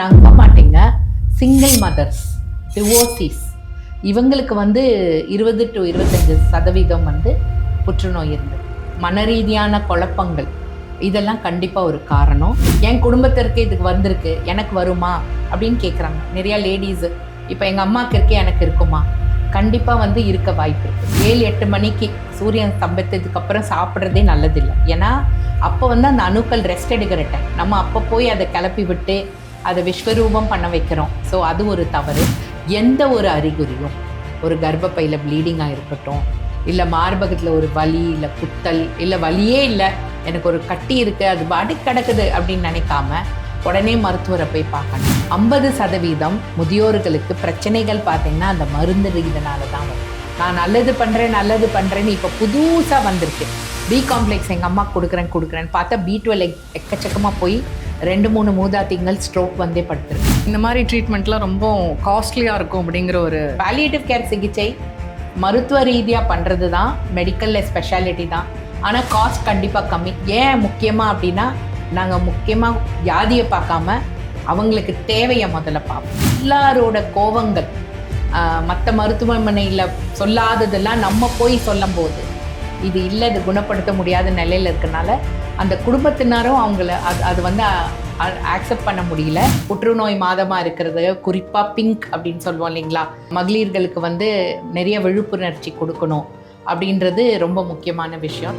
நம்ப மாட்டீங்க. Single mothers டிவோர்சிஸ் இவங்களுக்கு வந்து இருபது டு இருபத்தஞ்சு சதவீதம் வந்து புற்றுநோய் இருந்தது. மன ரீதியான குழப்பங்கள். இதெல்லாம் கண்டிப்பாக ஒரு காரணம். என் குடும்பத்திற்கு இதுக்கு வந்திருக்கு. எனக்கு வருமா? அப்படின்னு கேட்குறாங்க நிறையா லேடிஸு இப்போ எங்கள் அம்மாவுக்கு இருக்கே எனக்கு இருக்குமா? கண்டிப்பாக வந்து இருக்க வாய்ப்பு இருக்குது ஏழு எட்டு மணிக்கு சூரியன் ஸ்தம்பித்ததுக்கு அப்புறம் சாப்பிட்றதே நல்லதில்லை. ஏன்னா அப்போ வந்து அந்த அணுக்கள் ரெஸ்ட் எடுக்கிற டைம் நம்ம அப்போ போய் அதை கிளப்பி விட்டு அதை விஸ்வரூபம் பண்ண வைக்கிறோம். ஸோ அது ஒரு தவறு. எந்த ஒரு அறிகுறியும் ஒரு கர்ப்பப்பையில் ப்ளீடிங்காக இருக்கட்டும் இல்லை மார்பகத்தில் ஒரு வலி இல்லை குத்தல் இல்லை வலியே இல்லை எனக்கு ஒரு கட்டி இருக்குது அது பாடி கிடக்குது அப்படின்னு நினைக்காம உடனே மருத்துவரை போய் பார்க்கணும். ஐம்பது சதவீதம் முதியோர்களுக்கு பிரச்சனைகள் பார்த்தீங்கன்னா அந்த மருந்து இதனால தான் வரும். நான் நல்லது பண்ணுறேன் நல்லது பண்ணுறேன்னு இப்போ புதுசாக வந்திருக்கு. பி காம்ப்ளெக்ஸ் எங்கள் அம்மா கொடுக்குறேன் கொடுக்குறேன்னு பார்த்தா பி டுவெல் எக்கச்சக்கமாக போய் ரெண்டு மூணு மூதாட்டிங்கள் ஸ்ட்ரோக் வந்தே படுத்துருக்கு. இந்த மாதிரி ட்ரீட்மெண்ட்லாம் ரொம்ப காஸ்ட்லியாக இருக்கும் அப்படிங்கிற ஒரு பாலியேட்டிவ் கேர் சிகிச்சை மருத்துவ ரீதியாக பண்ணுறது தான் மெடிக்கலில் ஸ்பெஷாலிட்டி தான். ஆனால் காஸ்ட் கண்டிப்பாக கம்மி. ஏன் முக்கியமாக அப்படின்னா நாங்கள் முக்கியமாக வியாதியை பார்க்காம அவங்களுக்கு தேவையை முதல்ல பார்ப்போம். எல்லாரோட கோவங்கள் மற்ற மருத்துவமனையில் சொல்லாததெல்லாம் நம்ம போய் சொல்லும்போது இது இல்லை இது குணப்படுத்த முடியாத நிலையில் இருக்கனால அந்த குடும்பத்தினரும் அவங்கள அது அது வந்து ஆக்செப்ட் பண்ண முடியல. புற்றுநோய் மாதமாக இருக்கிறது குறிப்பாக பிங்க் அப்படின்னு சொல்லுவோம் இல்லைங்களா? மகளிர்களுக்கு வந்து நிறைய விழிப்புணர்ச்சி கொடுக்கணும் அப்படின்றது ரொம்ப முக்கியமான விஷயம்.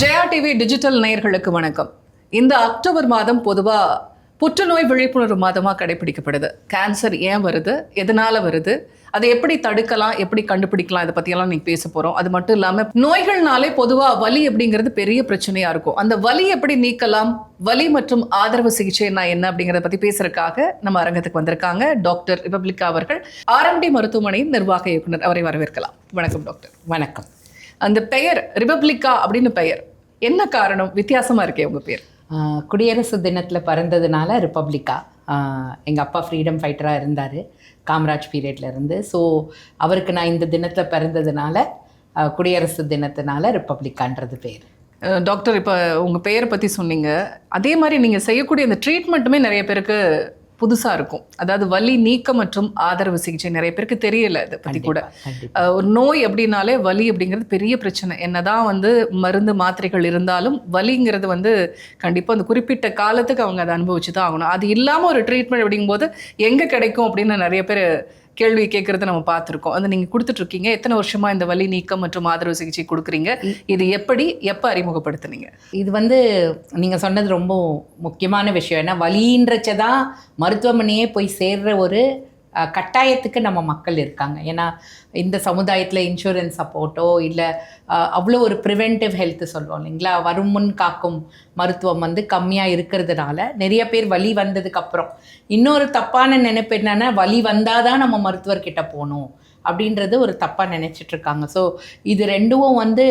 ஜெயா டிவி டிஜிட்டல் நேயர்களுக்கு வணக்கம். இந்த அக்டோபர் மாதம் பொதுவாக புற்றுநோய் விழிப்புணர்வு மாதமாக கடைபிடிக்கப்படுது. கேன்சர் ஏன் வருது? எதனால வருது? அதை எப்படி தடுக்கலாம்? எப்படி கண்டுபிடிக்கலாம்? இதை பற்றியெல்லாம் நீங்கள் பேச போகிறோம் அது மட்டும் இல்லாமல் நோய்கள்னாலே பொதுவாக வலி அப்படிங்கிறது பெரிய பிரச்சனையாக இருக்கும். அந்த வலி எப்படி நீக்கலாம்? வலி மற்றும் ஆதரவு சிகிச்சைனா என்ன அப்படிங்கிறத பற்றி பேசுறதுக்காக நம்ம அரங்கத்துக்கு வந்திருக்காங்க டாக்டர் ரிபப்ளிகா அவர்கள். ஆர்எம்டி மருத்துவமனையின் நிர்வாக இயக்குனர். அவரை வரவேற்கலாம். வணக்கம் டாக்டர். வணக்கம். அந்த பெயர் ரிபப்ளிகா அப்படின்னு பெயர். என்ன காரணம்? வித்தியாசமா இருக்கே உங்க பேர். குடியரசு தினத்தில் பிறந்ததுனால ரிப்பப்ளிக்கா எங்கள் அப்பா ஃப்ரீடம் ஃபைட்டராக இருந்தார் காமராஜ் பீரியட்ல இருந்து. ஸோ அவருக்கு நான் இந்த தினத்தில் பிறந்ததுனால குடியரசு தினத்தினால ரிப்பப்ளிக்கான்றது பேர். டாக்டர் இப்போ உங்கள் பெயரை பற்றி சொன்னீங்க. அதே மாதிரி நீங்கள் செய்யக்கூடிய அந்த ட்ரீட்மெண்ட்டுமே நிறைய பேருக்கு புதுசா இருக்கும். அதாவது வலி நீக்கம் மற்றும் ஆதரவு சிகிச்சை நிறைய பேருக்கு தெரியல இதை பத்தி கூட. ஒரு நோய் அப்படின்னாலே வலி அப்படிங்கிறது பெரிய பிரச்சனை. என்னதான் வந்து மருந்து மாத்திரைகள் இருந்தாலும் வலிங்கிறது வந்து கண்டிப்பாக அந்த குறிப்பிட்ட காலத்துக்கு அவங்க அதை அனுபவிச்சு தான் ஆகணும். அது இல்லாமல் ஒரு ட்ரீட்மெண்ட் அப்படிங்கும்போது எங்கே கிடைக்கும் அப்படின்னு நிறைய பேர் கேள்வி கேட்கறத நம்ம பார்த்துருக்கோம். அது நீங்கள் கொடுத்துட்ருக்கீங்க. எத்தனை வருஷமா இந்த வலி நீக்கம் மற்றும் ஆதரவு சிகிச்சை கொடுக்குறீங்க? இது எப்படி எப்போ அறிமுகப்படுத்துனீங்க? இது வந்து நீங்கள் சொன்னது ரொம்ப முக்கியமான விஷயம். ஏன்னா வலின்றச்ச தான் மருத்துவமனையே போய் சேர்ற ஒரு கட்டாயத்துக்கு நம்ம மக்கள் இருக்காங்க. ஏன்னா இந்த சமுதாயத்தில் இன்சூரன்ஸ் சப்போர்ட்டோ இல்லை அவ்வளோ ஒரு ப்ரிவென்டிவ் ஹெல்த் சொல்லுவோம் இல்லைங்களா? வரும் முன் காக்கும் மருத்துவம் வந்து கம்மியாக இருக்கிறதுனால நிறைய பேர் வலி வந்ததுக்கப்புறம் இன்னொரு தப்பான நினைப்பு என்னென்னா வலி வந்தால் தான் நம்ம மருத்துவர்கிட்ட போகணும் அப்படின்றது ஒரு தப்பாக நினச்சிட்ருக்காங்க ஸோ இது ரெண்டும் வந்து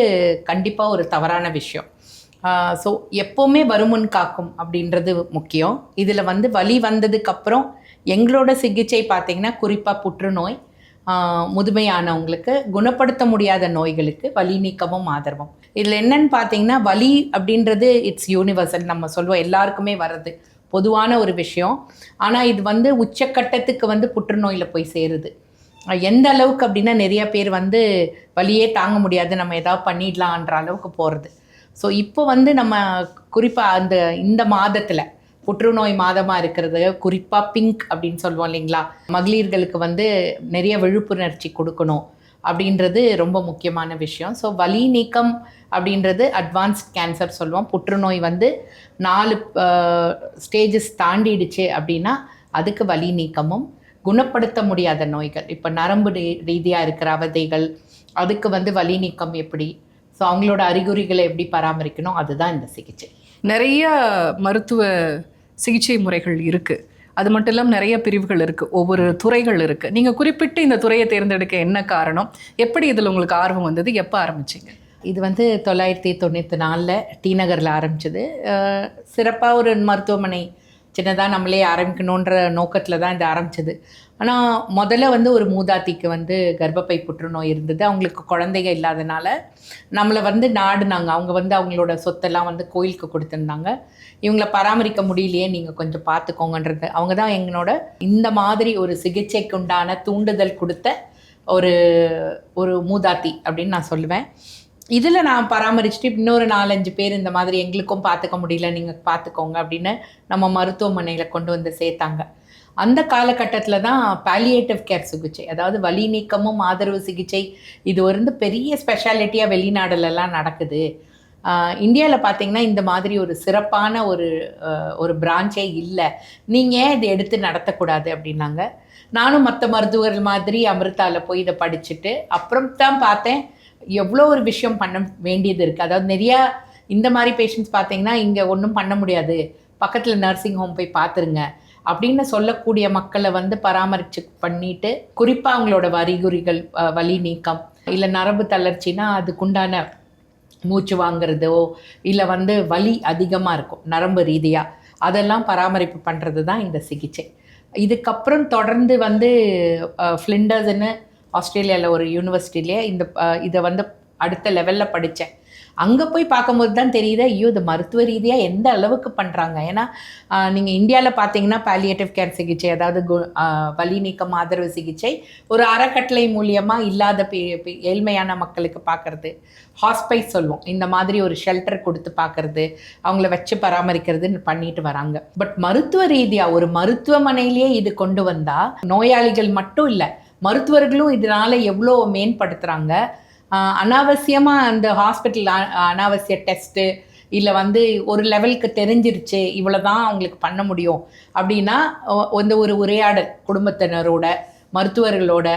கண்டிப்பாக ஒரு தவறான விஷயம். ஸோ எப்போவுமே வருமுன் காக்கும் அப்படின்றது முக்கியம். இதில் வந்து வலி வந்ததுக்கப்புறம் எங்களோட சிகிச்சை பார்த்தீங்கன்னா குறிப்பாக புற்றுநோய் முதுமையானவங்களுக்கு குணப்படுத்த முடியாத நோய்களுக்கு வலி நீக்கமும் ஆதரவும். இதில் என்னன்னு பார்த்தீங்கன்னா வலி அப்படின்றது இட்ஸ் யூனிவர்சல் நம்ம சொல்லுவோம். எல்லாருக்குமே வர்றது பொதுவான ஒரு விஷயம். ஆனால் இது வந்து உச்சக்கட்டத்துக்கு வந்து புற்றுநோயில் போய் சேருது. எந்த அளவுக்கு அப்படின்னா நிறைய பேர் வந்து வலியே தாங்க முடியாது. நம்ம ஏதாவது பண்ணிடலான்ற அளவுக்கு போகிறது ஸோ இப்போ வந்து நம்ம குறிப்பாக அந்த இந்த மாதத்தில் புற்றுநோய் மாதமாக இருக்கிறது குறிப்பாக பிங்க் அப்படின்னு சொல்லுவோம் இல்லைங்களா? மகளிர்களுக்கு வந்து நிறைய விழிப்புணர்ச்சி கொடுக்கணும் அப்படின்றது ரொம்ப முக்கியமான விஷயம். ஸோ வலி நீக்கம் அப்படின்றது அட்வான்ஸ்ட் கேன்சர் சொல்லுவோம். புற்றுநோய் வந்து நாலு ஸ்டேஜஸ் தாண்டிடுச்சு அப்படின்னா அதுக்கு வலி நீக்கமும் குணப்படுத்த முடியாத நோய்கள். இப்போ நரம்பு ரீ- இருக்கிற அவதைகள் அதுக்கு வந்து வலி நீக்கம் எப்படி? ஸோ அவங்களோட அறிகுறிகளை எப்படி பராமரிக்கணும் அதுதான் இந்த சிகிச்சை. நிறைய மருத்துவ சிகிச்சை முறைகள் இருக்கு. அது மட்டும் இல்லாமல் நிறைய பிரிவுகள் இருக்கு. ஒவ்வொரு துறைகள் இருக்கு. நீங்க குறிப்பிட்டு இந்த துறையை தேர்ந்தெடுக்க என்ன காரணம்? எப்படி இதில் உங்களுக்கு ஆர்வம் வந்தது? எப்போ ஆரம்பிச்சீங்க? இது வந்து தொள்ளாயிரத்தி தொண்ணூற்றி நாலில் டி நகரில் ஆரம்பிச்சது. சிறப்பாக ஒரு மருத்துவமனை சின்னதாக நம்மளே ஆரம்பிக்கணுன்ற நோக்கத்தில் தான் இது ஆரம்பிச்சது. ஆனால் முதல்ல வந்து ஒரு மூதாத்திக்கு வந்து கர்ப்பப்பை புற்றுநோய் இருந்தது. அவங்களுக்கு குழந்தைங்க இல்லாதனால நம்மளை வந்து நாடுனாங்க. அவங்க வந்து அவங்களோட சொத்தெல்லாம் வந்து கோயிலுக்கு கொடுத்துருந்தாங்க. இவங்கள பராமரிக்க முடியலையே நீங்கள் கொஞ்சம் பார்த்துக்கோங்கன்றது அவங்க தான் எங்களோட இந்த மாதிரி ஒரு சிகிச்சைக்குண்டான தூண்டுதல் கொடுத்த ஒரு ஒரு மூதாத்தி அப்படின்னு நான் சொல்லுவேன். இதில் நான் பராமரிச்சுட்டு இன்னொரு நாலஞ்சு பேர் இந்த மாதிரி எங்களுக்கும் பார்த்துக்க முடியல நீங்கள் பார்த்துக்கோங்க அப்படின்னு நம்ம மருத்துவமனையில் கொண்டு வந்து சேர்த்தாங்க. அந்த காலகட்டத்தில் தான் பாலியேட்டிவ் கேர் சிகிச்சை அதாவது வலி நீக்கமும் ஆதரவு சிகிச்சை இது வந்து பெரிய ஸ்பெஷாலிட்டியாக வெளிநாடுலலாம் நடக்குது. இந்தியாவில் பார்த்தீங்கன்னா இந்த மாதிரி ஒரு சிறப்பான ஒரு ஒரு பிரான்ச்சே இல்லை. நீங்கள் ஏன் இதை எடுத்து நடத்தக்கூடாது அப்படின்னாங்க. நானும் மற்ற மருத்துவர்கள் மாதிரி அமிர்தாவில் போய் இதை படிச்சுட்டு அப்புறம் தான் பார்த்தேன். எவ்வளோ ஒரு விஷயம் பண்ண வேண்டியது இருக்குது அதாவது நிறையா இந்த மாதிரி பேஷண்ட்ஸ் பார்த்தீங்கன்னா இங்கே ஒன்றும் பண்ண முடியாது. பக்கத்தில் நர்சிங் ஹோம் போய் பார்த்துருங்க. அப்படின்னு சொல்லக்கூடிய மக்களை வந்து பராமரிச்சு பண்ணிட்டு குறிப்பாக அவங்களோட வரிகுறிகள் வலி நீக்கம் இல்லை நரம்பு தளர்ச்சினா அதுக்குண்டான மூச்சு வாங்குறதோ இல்லை வந்து வலி அதிகமாக இருக்கும் நரம்பு ரீதியாக அதெல்லாம் பராமரிப்பு பண்ணுறது தான் இந்த சிகிச்சை. இதுக்கப்புறம் தொடர்ந்து வந்து ஃப்ளிண்டர்ஸ்ன்னு ஆஸ்திரேலியாவில் ஒரு யூனிவர்சிட்டிலே இந்த இதை வந்து அடுத்த லெவலில் படித்தேன் அங்கே போய் பார்க்கும்போது தான் தெரியுது ஐயோ இது மருத்துவ ரீதியாக எந்த அளவுக்கு பண்ணுறாங்க ஏன்னா நீங்கள் இந்தியாவில் பார்த்தீங்கன்னா பாலியேட்டிவ் கேர் சிகிச்சை அதாவது கு- வலி நீக்கம் ஆதரவு சிகிச்சை ஒரு அறக்கட்டளை மூலியமாக இல்லாத பே- ஏழ்மையான மக்களுக்கு பார்க்கறது. ஹாஸ்பைஸ் சொல்லுவோம். இந்த மாதிரி ஒரு ஷெல்டர் கொடுத்து பார்க்கறது அவங்கள வச்சு பராமரிக்கிறதுன்னு பண்ணிட்டு வராங்க. பட் மருத்துவ ரீதியாக ஒரு மருத்துவமனையிலேயே இது கொண்டு வந்தால் நோயாளிகள் மட்டும் இல்லை மருத்துவர்களும் இதனால் எவ்வளோ மேம்படுத்துகிறாங்க அனாவசியமாக அந்த ஹாஸ்பிட்டல் அனாவசிய டெஸ்ட்டு இல்லை வந்து ஒரு லெவலுக்கு தெரிஞ்சிருச்சு இவ்வளோ தான் அவங்களுக்கு பண்ண முடியும். அப்படின்னா இந்த ஒரு உரையாடல் குடும்பத்தினரோட மருத்துவர்களோட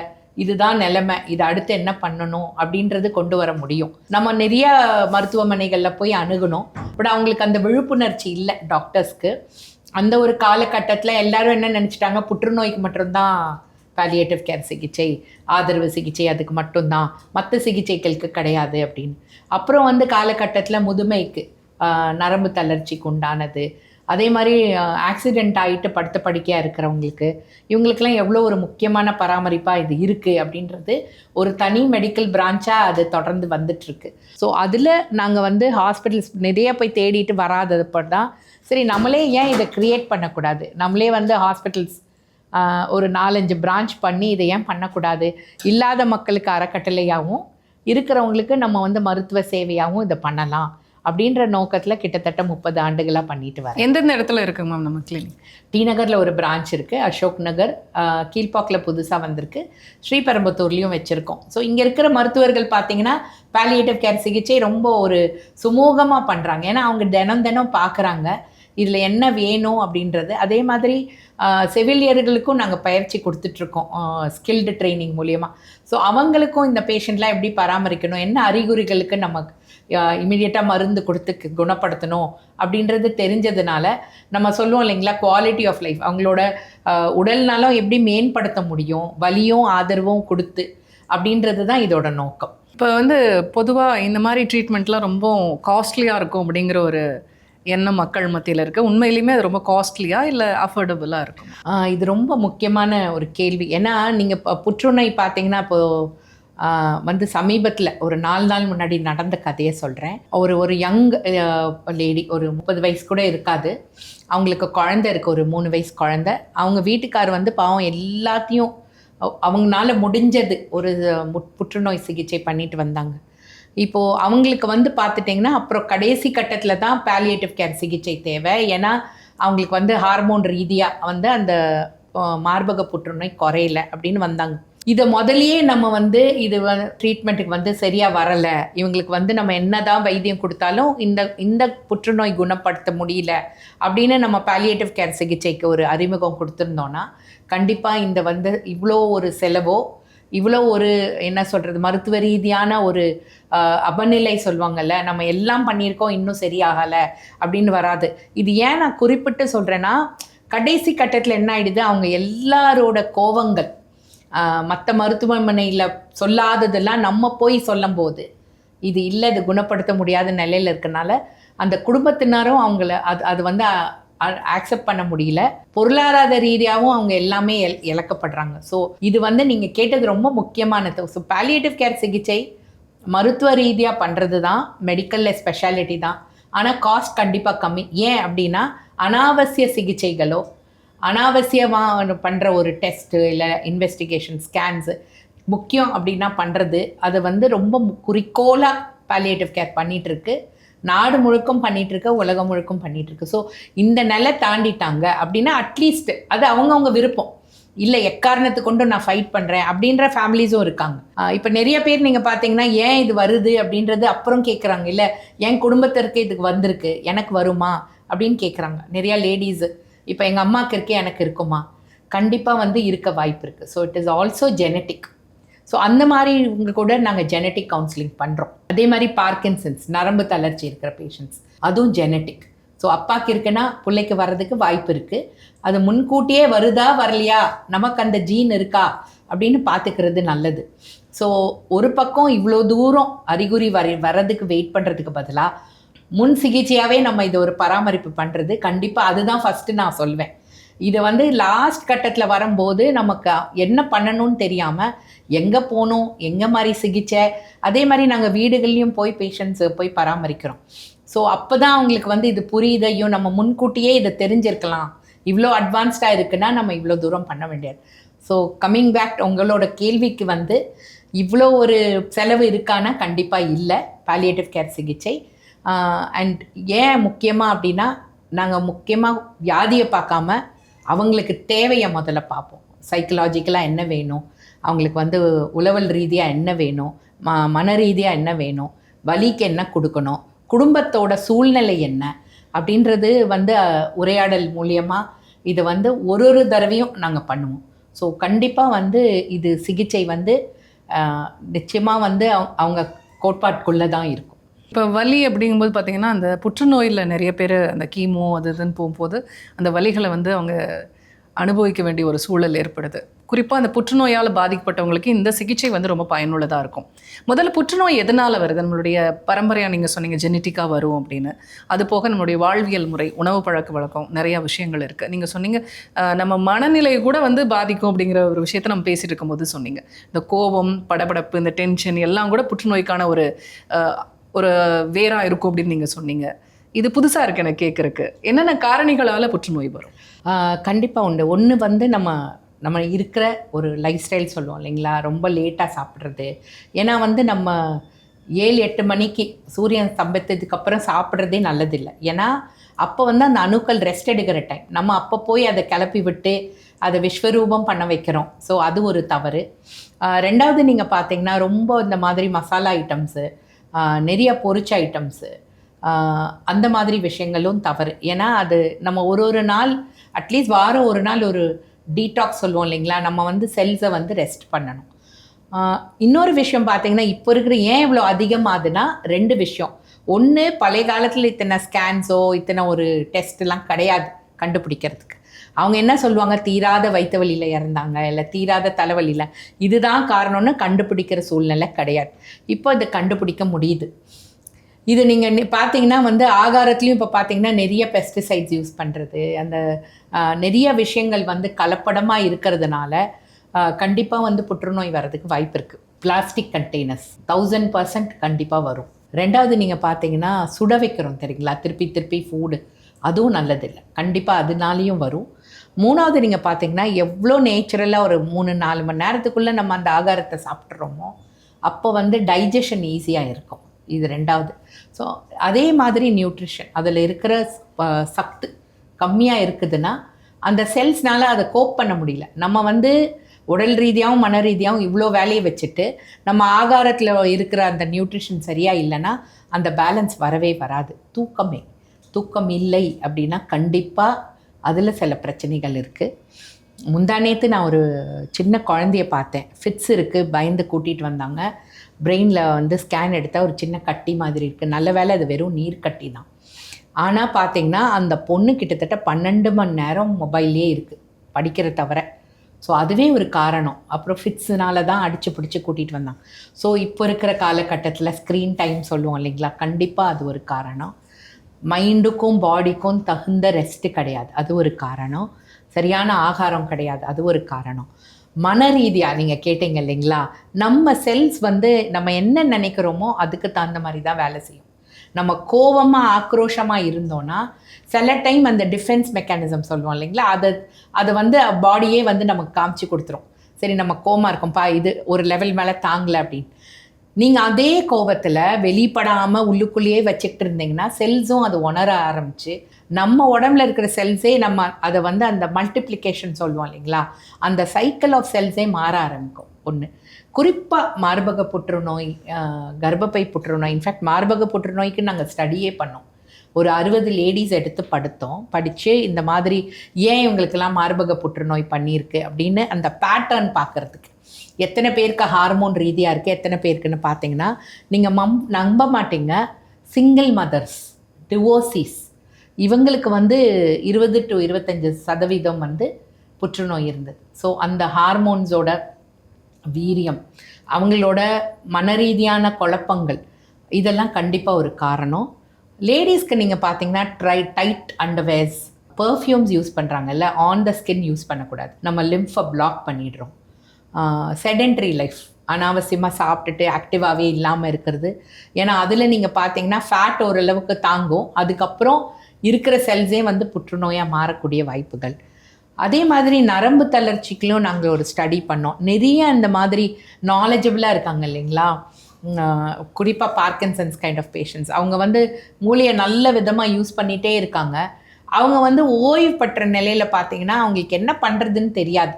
இதுதான் நிலைமை இது அடுத்து என்ன பண்ணணும் அப்படின்றது கொண்டு வர முடியும். நம்ம நிறைய மருத்துவமனைகளில் போய் அணுகணும். பட் அவங்களுக்கு அந்த விழிப்புணர்ச்சி இல்லை டாக்டர்ஸ்க்கு. அந்த ஒரு காலகட்டத்தில் எல்லாரும் என்ன நினச்சிட்டாங்க? புற்றுநோய்க்கு மட்டும்தான் பாலியேட்டிவ் கேர் சிகிச்சை ஆதரவு சிகிச்சை அதுக்கு மட்டும்தான். மற்ற சிகிச்சைகளுக்கு கிடையாது அப்படின்னு. அப்புறம் வந்து காலகட்டத்தில் முதுமைக்கு நரம்பு தளர்ச்சிக்கு உண்டானது. அதே மாதிரி ஆக்சிடெண்ட் ஆகிட்டு படுத்த படுக்கையாக இருக்கிறவங்களுக்கு இவங்களுக்கெல்லாம் எவ்வளோ ஒரு முக்கியமான பராமரிப்பாக இது இருக்குது அப்படின்றது ஒரு தனி மெடிக்கல் பிரான்ச்சாக அது தொடர்ந்து வந்துட்டுருக்கு. ஸோ அதில் நாங்கள் வந்து ஹாஸ்பிட்டல்ஸ் நிறைய போய் தேடிட்டு வராதப்போ தான் சரி நம்மளே ஏன் இதை க்ரியேட் பண்ணக்கூடாது? நம்மளே வந்து ஹாஸ்பிட்டல்ஸ் ஒரு நாலஞ்சு பிரான்ச் பண்ணி இதை ஏன் பண்ணக்கூடாது? இல்லாத மக்களுக்கு அறக்கட்டளையாகவும் இருக்கிறவங்களுக்கு நம்ம வந்து மருத்துவ சேவையாகவும் இதை பண்ணலாம் அப்படின்ற நோக்கத்தில் கிட்டத்தட்ட முப்பது ஆண்டுகளாக பண்ணிட்டு வரேன். எந்தெந்த இடத்துல இருக்குங்க மேம் நம்ம கிளினிக் டி நகரில் ஒரு பிரான்ச் இருக்குது அசோக் நகர். ஆஹ், கீழ்ப்பாக்கில் புதுசாக வந்திருக்கு. ஸ்ரீபெரும்புத்தூர்லேயும் வச்சுருக்கோம். ஸோ இங்கே இருக்கிற மருத்துவர்கள் பார்த்தீங்கன்னா பாலியேட்டிவ் கேர் சிகிச்சை ரொம்ப ஒரு சுமூகமாக பண்ணுறாங்க ஏன்னா அவங்க தினம் தினம் பார்க்குறாங்க இதில் என்ன வேணும் அப்படின்றது. அதே மாதிரி செவிலியர்களுக்கும் நாங்கள் பயிற்சி கொடுத்துட்ருக்கோம். ஸ்கில்டு ட்ரைனிங் மூலியமாக ஸோ அவங்களுக்கும் இந்த பேஷண்ட்லாம் எப்படி பராமரிக்கணும்? என்ன அறிகுறிகளுக்கு நம்ம இமீடியட்டாக மருந்து கொடுத்து குணப்படுத்தணும்? அப்படின்றது தெரிஞ்சதுனால நம்ம சொல்லுவோம் இல்லைங்களா குவாலிட்டி ஆஃப் லைஃப் அவங்களோட உடல்நலம் உடல் நலம் எப்படி மேம்படுத்த முடியும்? வலியும் ஆதரவும் கொடுத்து அப்படின்றது தான் இதோட நோக்கம். இப்போ வந்து பொதுவாக இந்த மாதிரி ட்ரீட்மெண்ட்லாம் ரொம்ப காஸ்ட்லியாக இருக்கும் அப்படிங்கிற ஒரு எண்ணம் மக்கள் மத்தியில் இருக்குது உண்மையிலுமே அது ரொம்ப காஸ்ட்லியா இல்லை அஃபோர்டபுளாக இருக்கும் இது ரொம்ப முக்கியமான ஒரு கேள்வி. ஏன்னா நீங்கள் இப்போ புற்றுநோய் பார்த்தீங்கன்னா இப்போ வந்து சமீபத்தில் ஒரு நாலு நாள் முன்னாடி நடந்த கதையை சொல்கிறேன் ஒரு ஒரு யங் லேடி ஒரு முப்பது வயசு கூட இருக்காது. அவங்களுக்கு குழந்தை இருக்குது ஒரு மூணு வயசு குழந்த. அவங்க வீட்டுக்கார் வந்து பாவம் எல்லாத்தையும் அவங்களால முடிஞ்சது ஒரு புற்றுநோய் சிகிச்சை பண்ணிட்டு வந்தாங்க. இப்போது அவங்களுக்கு வந்து பார்த்துட்டிங்கன்னா அப்புறம் கடைசி கட்டத்தில் தான் பேலியேட்டிவ் கேர் சிகிச்சை தேவை. ஏன்னா அவங்களுக்கு வந்து ஹார்மோன் ரீதியாக வந்து அந்த மார்பக புற்றுநோய் குறையல அப்படின்னு வந்தாங்க. இதை முதலையே நம்ம வந்து இது ட்ரீட்மெண்ட்டுக்கு வந்து சரியாக வரலை. இவங்களுக்கு வந்து நம்ம என்ன தான் வைத்தியம் கொடுத்தாலும் இந்த இந்த புற்றுநோய் குணப்படுத்த முடியல அப்படின்னு நம்ம பாலியேட்டிவ் கேர் சிகிச்சைக்கு ஒரு அறிமுகம் கொடுத்துருந்தோன்னா கண்டிப்பாக இந்த வந்து இவ்வளோ ஒரு செலவோ இவ்வளோ ஒரு என்ன சொல்கிறது மருத்துவ ரீதியான ஒரு அபநிலை சொல்லுவாங்கல்ல நம்ம எல்லாம் பண்ணியிருக்கோம் இன்னும் சரியாகலை அப்படின்னு வராது. இது ஏன் நான் குறிப்பிட்டு சொல்கிறேன்னா கடைசி கட்டத்தில் என்ன ஆகிடுது அவங்க எல்லாரோட கோவங்கள் மற்ற மருத்துவமனையில் சொல்லாததெல்லாம் நம்ம போய் சொல்லும்போது இது இல்லை இது குணப்படுத்த முடியாத நிலையில் இருக்கனால அந்த குடும்பத்தினரும் அவங்கள அது அது வந்து ஆக்செப்ட் பண்ண முடியல. பொருளாதார ரீதியாகவும் அவங்க எல்லாமே இழக்கப்படுறாங்க. ஸோ இது வந்து நீங்கள் கேட்டது ரொம்ப முக்கியமானது. ஸோ பாலியேட்டிவ் கேர் சிகிச்சை மருத்துவ ரீதியாக பண்ணுறது தான் மெடிக்கலில் ஸ்பெஷாலிட்டி தான். ஆனால் காஸ்ட் கண்டிப்பாக கம்மி. ஏன் அப்படின்னா அனாவசிய சிகிச்சைகளோ அனாவசியமாக பண்ணுற ஒரு டெஸ்ட்டு இல்லை இன்வெஸ்டிகேஷன் ஸ்கேன்ஸு முக்கியம் அப்படின்னா பண்ணுறது அது வந்து ரொம்ப குறிக்கோளாக பாலியேட்டிவ் கேர் பண்ணிகிட்ருக்கு இருக்கு. நாடு முழுக்கும் பண்ணிட்டு இருக்கு உலகம் முழுக்கும் பண்ணிட்டு இருக்கு ஸோ இந்த நிலை தாண்டிட்டாங்க அப்படின்னா அட்லீஸ்ட் அது அவங்கவுங்க விருப்பம். இல்லை எக்காரணத்து கொண்டு நான் ஃபைட் பண்ணுறேன் அப்படின்ற ஃபேமிலிஸும் இருக்காங்க. இப்போ நிறைய பேர் நீங்கள் பார்த்தீங்கன்னா ஏன் இது வருது அப்படின்றது அப்புறம் கேட்குறாங்க இல்லை என் குடும்பத்திற்கு இதுக்கு வந்திருக்கு எனக்கு வருமா அப்படின்னு கேட்குறாங்க நிறையா லேடிஸு இப்போ எங்கள் அம்மாவுக்கு இருக்கே எனக்கு இருக்குமா? கண்டிப்பாக வந்து இருக்க வாய்ப்பு இருக்குது so it is also genetic so அந்த மாதிரி இவங்க கூட நாங்கள் ஜெனட்டிக் கவுன்சிலிங் பண்ணுறோம் அதே மாதிரி பார்க்கின்சன்ஸ் நரம்பு தளர்ச்சி இருக்கிற பேஷண்ட்ஸ் அதுவும் ஜெனட்டிக் ஸோ அப்பாக்கு இருக்குன்னா பிள்ளைக்கு வர்றதுக்கு வாய்ப்பு இருக்குது அது முன்கூட்டியே வருதா வரலையா? நமக்கு அந்த ஜீன் இருக்கா? அப்படின்னு பார்த்துக்கிறது நல்லது. ஸோ ஒரு பக்கம் இவ்வளோ தூரம் அறிகுறி வர வர்றதுக்கு வெயிட் பண்ணுறதுக்கு பதிலாக முன் சிகிச்சையாகவே நம்ம இதை ஒரு பராமரிப்பு பண்ணுறது கண்டிப்பாக அதுதான் ஃபஸ்ட்டு நான் சொல்வேன். இதை வந்து லாஸ்ட் கட்டத்தில் வரும்போது நமக்கு என்ன பண்ணணும்னு தெரியாமல் எங்கே போகணும் எங்கே மாதிரி சிகிச்சை? அதே மாதிரி நாங்கள் வீடுகள்லையும் போய் பேஷண்ட்ஸு போய் பராமரிக்கிறோம். ஸோ அப்போ தான் அவங்களுக்கு வந்து இது புரியுதையும் நம்ம முன்கூட்டியே இதை தெரிஞ்சிருக்கலாம். இவ்வளோ அட்வான்ஸ்டாக இருக்குன்னா நம்ம இவ்வளோ தூரம் பண்ண வேண்டியது. ஸோ கம்மிங் பேக் உங்களோட கேள்விக்கு வந்து இவ்வளோ ஒரு செலவு இருக்கானா? கண்டிப்பாக இல்லை. பாலியேட்டிவ் கேர் சிகிச்சை. அண்ட் ஏன் முக்கியமாக அப்படின்னா நாங்கள் முக்கியமாக வியாதியை பார்க்காம அவங்களுக்கு தேவையை முதல்ல பார்ப்போம். சைக்கலாஜிக்கலாக என்ன வேணும்? அவங்களுக்கு வந்து உளவல் ரீதியாக என்ன வேணும்? ம மன ரீதியாக என்ன வேணும்? வலிக்கு என்ன கொடுக்கணும்? குடும்பத்தோட சூழ்நிலை என்ன? அப்படின்றது வந்து உரையாடல் மூலியமாக இதை வந்து ஒரு ஒரு தடவையும் நாங்கள் பண்ணுவோம். ஸோ கண்டிப்பாக வந்து இது சிகிச்சை வந்து நிச்சயமாக வந்து அவங்க- கோட்பாட்டுக்குள்ளே தான் இருக்கும். இப்போ வலி அப்படிங்கும்போது பார்த்திங்கன்னா அந்த புற்றுநோயில் நிறைய பேர் அந்த கீமோ அது இதுன்னு போகும்போது அந்த வலிகளை வந்து அவங்க அனுபவிக்க வேண்டிய ஒரு சூழல் ஏற்படுது. குறிப்பாக அந்த புற்றுநோயால் பாதிக்கப்பட்டவங்களுக்கு இந்த சிகிச்சை வந்து ரொம்ப பயனுள்ளதாக இருக்கும். முதல்ல புற்றுநோய் எதனால் வருது? நம்மளுடைய பரம்பரையாக நீங்கள் சொன்னீங்க ஜெனட்டிக்காக வரும் அப்படின்னு. அது போக நம்மளுடைய வாழ்வியல் முறை உணவு பழக்க வழக்கம் நிறையா விஷயங்கள் இருக்குது நீங்கள் சொன்னீங்க நம்ம மனநிலையை கூட வந்து பாதிக்கும் அப்படிங்கிற ஒரு விஷயத்தை நம்ம பேசிட்டு இருக்கும்போது சொன்னீங்க. இந்த கோபம் படபடப்பு இந்த டென்ஷன் எல்லாம் கூட புற்றுநோய்க்கான ஒரு ஒரு வேராக இருக்கும் அப்படின்னு நீங்கள் சொன்னீங்க. இது புதுசாக இருக்கு எனக்கு கேட்குறக்கு என்னென்ன காரணிகளால் புற்றுநோய் வரும்? கண்டிப்பாக உண்டு. ஒன்று வந்து நம்ம நம்ம இருக்கிற ஒரு லைஃப் ஸ்டைல் சொல்லுவோம் இல்லைங்களா? ரொம்ப லேட்டாக சாப்பிட்றது. ஏன்னா வந்து நம்ம ஏழு எட்டு மணிக்கு சூரியன் ஸ்தம்பித்ததுக்கு அப்புறம் சாப்பிட்றதே நல்லதில்லை. ஏன்னா அப்போ வந்து அந்த அணுக்கள் ரெஸ்ட் எடுக்கிற டைம் நம்ம அப்போ போய் அதை கிளப்பி விட்டு அதை விஸ்வரூபம் பண்ண வைக்கிறோம். ஸோ அது ஒரு தவறு. ரெண்டாவது நீங்கள் பார்த்தீங்கன்னா ரொம்ப இந்த மாதிரி மசாலா ஐட்டம்ஸு நிறைய பொரிச்ச ஐட்டம்ஸு அந்த மாதிரி விஷயங்களும் தவறு. ஏன்னா அது நம்ம ஒரு ஒரு நாள் அட்லீஸ்ட் வாரம் ஒரு நாள் ஒரு டீடாக்ஸ் சொல்லுவோம் இல்லைங்களா? நம்ம வந்து செல்ஸை வந்து ரெஸ்ட் பண்ணணும். இன்னொரு விஷயம் பார்த்தீங்கன்னா இப்போ இருக்கிற ஏன் இவ்வளோ அதிகமாகுதுன்னா ரெண்டு விஷயம். ஒன்று பழைய காலத்தில் இத்தனை ஸ்கேன்ஸோ இத்தனை ஒரு டெஸ்ட்லாம் கிடையாது கண்டுபிடிக்கிறதுக்கு. அவங்க என்ன சொல்லுவாங்க? தீராத வயிற்று வழியில் இறந்தாங்க இல்லை தீராத தலைவலியில். இதுதான் காரணம்னு கண்டுபிடிக்கிற சூழ்நிலை கிடையாது. இப்போ இதை கண்டுபிடிக்க முடியுது. இது நீங்கள் பார்த்தீங்கன்னா வந்து ஆகாரத்துலேயும் இப்போ பார்த்தீங்கன்னா நிறைய பெஸ்டிசைட்ஸ் யூஸ் பண்ணுறது அந்த நிறைய விஷயங்கள் வந்து கலப்படமாக இருக்கிறதுனால கண்டிப்பாக வந்து புற்றுநோய் வர்றதுக்கு வாய்ப்பு இருக்குது பிளாஸ்டிக் கண்டெய்னர்ஸ் தௌசண்ட் பர்சன்ட் கண்டிப்பாக வரும். ரெண்டாவது நீங்கள் பார்த்தீங்கன்னா சுட வைக்கிறோம் தெரியுங்களா? திருப்பி திருப்பி ஃபூடு அதுவும் நல்லதில்லை. கண்டிப்பாக அதனாலேயும் வரும். மூணாவது நீங்கள் பார்த்தீங்கன்னா எவ்வளோ நேச்சுரலாக ஒரு மூணு நாலு மணி நேரத்துக்குள்ளே நம்ம அந்த ஆகாரத்தை சாப்பிட்றோமோ அப்போ வந்து டைஜஷன் ஈஸியாக இருக்கும். இது ரெண்டாவது. ஸோ அதே மாதிரி நியூட்ரிஷன் அதில் இருக்கிற சத்து கம்மியாக இருக்குதுன்னா அந்த செல்ஸ்னால் அதை கோப் பண்ண முடியல. நம்ம வந்து உடல் ரீதியாகவும் மன ரீதியாகவும் இவ்வளோ வேலையை வச்சுட்டு நம்ம ஆகாரத்தில் இருக்கிற அந்த நியூட்ரிஷன் சரியாக இல்லைன்னா அந்த பேலன்ஸ் வரவே வராது. தூக்கமே. தூக்கம் இல்லை அப்படின்னா கண்டிப்பாக அதில் சில பிரச்சனைகள் இருக்குது முந்தானேத்து நான் ஒரு சின்ன குழந்தைய பார்த்தேன். ஃபிட்ஸ் இருக்குது பயந்து கூட்டிகிட்டு வந்தாங்க. பிரெயினில் வந்து ஸ்கேன் எடுத்தால் ஒரு சின்ன கட்டி மாதிரி இருக்குது நல்ல வேலை அது வெறும் நீர் கட்டி தான். ஆனால் பார்த்தீங்கன்னா அந்த பொண்ணு கிட்டத்தட்ட பன்னெண்டு மணி நேரம் மொபைல்லே இருக்குது படிக்கிற தவிர. ஸோ அதுவே ஒரு காரணம். அப்புறம் ஃபிட்ஸுனால தான் அடித்து பிடிச்சி கூட்டிகிட்டு வந்தாங்க ஸோ இப்போ இருக்கிற காலகட்டத்தில் ஸ்க்ரீன் டைம் சொல்லுவோம் இல்லைங்களா? கண்டிப்பாக அது ஒரு காரணம். மைண்டுக்கும் பாடிக்கும் தகுந்த ரெஸ்ட்டு கிடையாது. அது ஒரு காரணம். சரியான ஆகாரம் கிடையாது. அது ஒரு காரணம். மன ரீதியாக நீங்கள் கேட்டீங்க இல்லைங்களா? நம்ம செல்ஸ் வந்து நம்ம என்ன நினைக்கிறோமோ அதுக்கு தகுந்த மாதிரி தான் வேலை செய்யும். நம்ம கோவமாக ஆக்ரோஷமாக இருந்தோன்னா சில டைம் அந்த டிஃபென்ஸ் மெக்கானிசம் சொல்லுவோம் இல்லைங்களா? அதை அதை வந்து பாடியே வந்து நமக்கு காமிச்சு கொடுத்துரும். சரி நம்ம கோவமா இருக்கோம்ப்பா இது ஒரு லெவல் மேலே தாங்கலை அப்படின்னு. நீங்கள் அதே கோபத்தில் வெளிப்படாமல் உள்ளுக்குள்ளேயே வச்சுக்கிட்டு இருந்தீங்கன்னா செல்ஸும் அது உணர ஆரம்பிச்சு நம்ம உடம்புல இருக்கிற செல்ஸே நம்ம அதை வந்து அந்த மல்டிப்ளிகேஷன் சொல்லுவோம் இல்லைங்களா? அந்த சைக்கிள் ஆஃப் செல்ஸே மாற ஆரம்பிக்கும். ஒன்று குறிப்பாக மார்பக புற்றுநோய் கர்ப்பப்பை புற்றுநோய் இன்ஃபேக்ட் மார்பக புற்றுநோய்க்கு நாங்கள் ஸ்டடியே பண்ணோம். ஒரு அறுபது லேடிஸ் எடுத்து படுத்தோம். படித்து இந்த மாதிரி ஏன் இவங்களுக்கெல்லாம் மார்பக புற்றுநோய் பண்ணியிருக்கு அப்படின்னு அந்த பேட்டர்ன் பார்க்கறதுக்கு. எத்தனை பேருக்கு ஹார்மோன் ரீதியாக இருக்குது எத்தனை பேருக்குன்னு பார்த்தீங்கன்னா நீங்கள் மம் நம்ப மாட்டீங்க. சிங்கிள் மதர்ஸ் டிவோசிஸ் இவங்களுக்கு வந்து இருபது டு இருபத்தஞ்சு சதவீதம் வந்து புற்றுநோய் இருந்தது. ஸோ அந்த ஹார்மோன்ஸோட வீரியம் அவங்களோட மனரீதியான குழப்பங்கள் இதெல்லாம் கண்டிப்பாக ஒரு காரணம். லேடிஸ்க்கு நீங்கள் பார்த்தீங்கன்னா dry tight underwears perfumes use பண்ணுறாங்கல்ல on the skin use பண்ணக்கூடாது. நம்ம லிம்ஃபை பிளாக் பண்ணிடுறோம். செடென்ட்ரி லைஃப் அனாவசியமாக சாப்பிட்டுட்டு ஆக்டிவாகவே இல்லாமல் இருக்கிறது. ஏன்னா அதில் நீங்கள் பார்த்தீங்கன்னா ஃபேட் ஓரளவுக்கு தாங்கும். அதுக்கப்புறம் இருக்கிற செல்ஸே வந்து புற்றுநோயாக மாறக்கூடிய வாய்ப்புகள். அதே மாதிரி நரம்பு தளர்ச்சிக்கிலும் நாங்கள் ஒரு ஸ்டடி பண்ணோம். நிறைய அந்த மாதிரி நாலேஜபிளாக இருக்காங்க இல்லைங்களா? குறிப்பாக பார்க்கின்சன்ஸ் கைண்ட் ஆஃப் பேஷண்ட்ஸ் அவங்க வந்து மூளையை நல்ல விதமாக யூஸ் பண்ணிகிட்டே இருக்காங்க. அவங்க வந்து ஓய்வு பெற்ற நிலையில் பார்த்தீங்கன்னா அவங்களுக்கு என்ன பண்ணுறதுன்னு தெரியாது.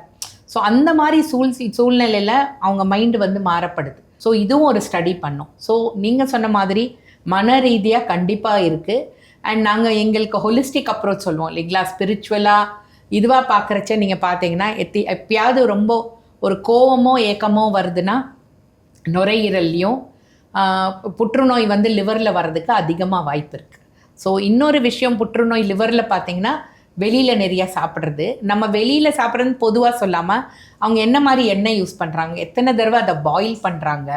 ஸோ அந்த மாதிரி சூழ் சூழ்நிலையில் அவங்க மைண்டு வந்து மாறப்படுது. ஸோ இதுவும் ஒரு ஸ்டடி பண்ணோம். ஸோ நீங்கள் சொன்ன மாதிரி மன ரீதியாக கண்டிப்பாக இருக்குது அண்ட் நாங்கள் எங்களுக்கு ஹொலிஸ்டிக் அப்ரோச் சொல்லுவோம். இல்லைங்களா ஸ்பிரிச்சுவலாக இதுவாக பார்க்குறச்ச நீங்கள் பார்த்தீங்கன்னா எத்தி எப்பயாவது ரொம்ப ஒரு கோவமோ ஏக்கமோ வருதுன்னா நுரையீரல்லையும் புற்றுநோய் வந்து லிவரில் வர்றதுக்கு அதிகமாக வாய்ப்பு இருக்குது ஸோ இன்னொரு விஷயம் புற்றுநோய் லிவரில் பார்த்தீங்கன்னா வெளியில் நிறையா சாப்பிட்றது. நம்ம வெளியில் சாப்பிட்றது பொதுவாக சொல்லாமல் அவங்க என்ன மாதிரி எண்ணெய் யூஸ் பண்ணுறாங்க எத்தனை தடவை அதை பாயில் பண்ணுறாங்க